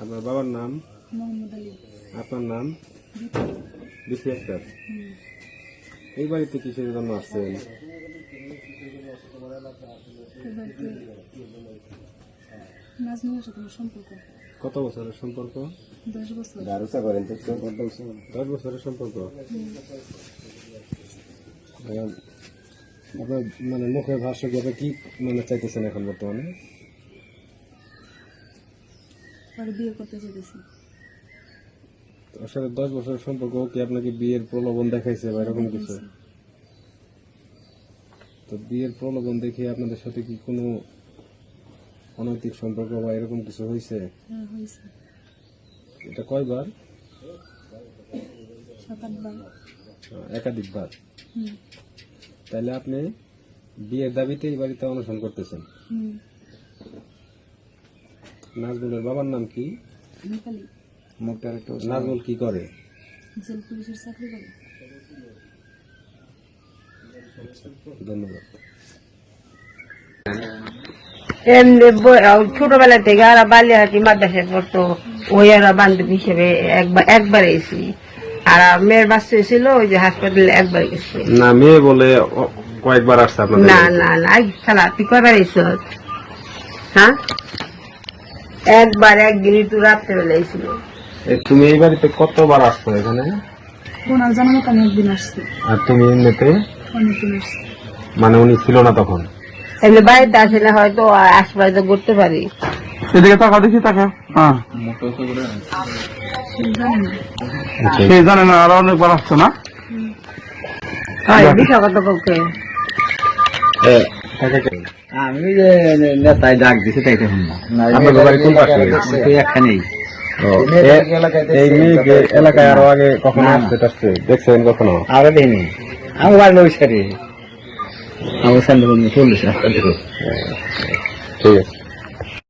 আপনার বাবার নাম? মোহাম্মদ আলী। আপনার নাম? বিপি আক্তার। এই বাড়িতে কিসের জন্য আসছেন? কত বছরের সম্পর্ক? দশ বছর। দারুসা করেন তো দশ বছরের সম্পর্ক? আপনার মানে মুখের ভাষ্য কি মানে চাইতেছেন এখন বর্তমানে? পরে বিয়ে করতে চেয়েছি ওর সাথে দশ বছরের সম্পর্ক কি আপনাকে বিয়ের প্রলোভন দেখাইছে বা এরকম কিছু? তো বিয়ের প্রলোভন দেখে আপনাদের সাথে কি কোনো অনৈতিক সম্পর্ক বা এরকম কিছু হয়েছে হ্যাঁ এটা কয়বার? একাধিকবার তাহলে আপনি বিয়ের দাবিতে এই বাড়িতে অনুসরণ করতেছেন। হুম। নাজমুলের বাবার নাম কি? একটু নাজমুল কি করে? জেল পুলিশের চাকরি করে। ধন্যবাদ। এমনি ছোটবেলা থেকে আর বালিয়াহাটি মাদ্রাসায় পড়তো। ওই আর বান্ধবী হিসেবে একবার একবার এসি আর মেয়ের বাচ্চা ছিল ওই যে হাসপাতালে একবার গেছে না মেয়ে বলে কয়েকবার আসছে না না না খেলা তুই কয়বার এসছ হ্যাঁ? একবার একদিনই তো রাত্রেবেলা এসেছিল এ, তুমি এই বাড়িতে কতবার আসছো এখানে? ওনার জানা আমি একদিন আসছি। আর তুমি এমনিতে? অনেকদিন আসছি। মানে উনি ছিল না তখন? এমনি বাড়িতে আসলে হয়তো আশপাশে করতে পারি। এদিকে তাকা দেখি তাকা। হ্যাঁ। সে জানে না আরও অনেকবার আসছে না? হয় বিষয় কত পক্ষে। আমি যে নেতায় ডাক দিছে তাই আপনাদের বাড়ি কোন পাশে তো একখানেই এই মেয়ে এলাকায় আরও আগে কখনো টাসছে দেখছেন কখনো? আরও দেখিনি। আমি বাড়ি নমস্কারী আমার সামনে চল্লিশ ঠিক আছে।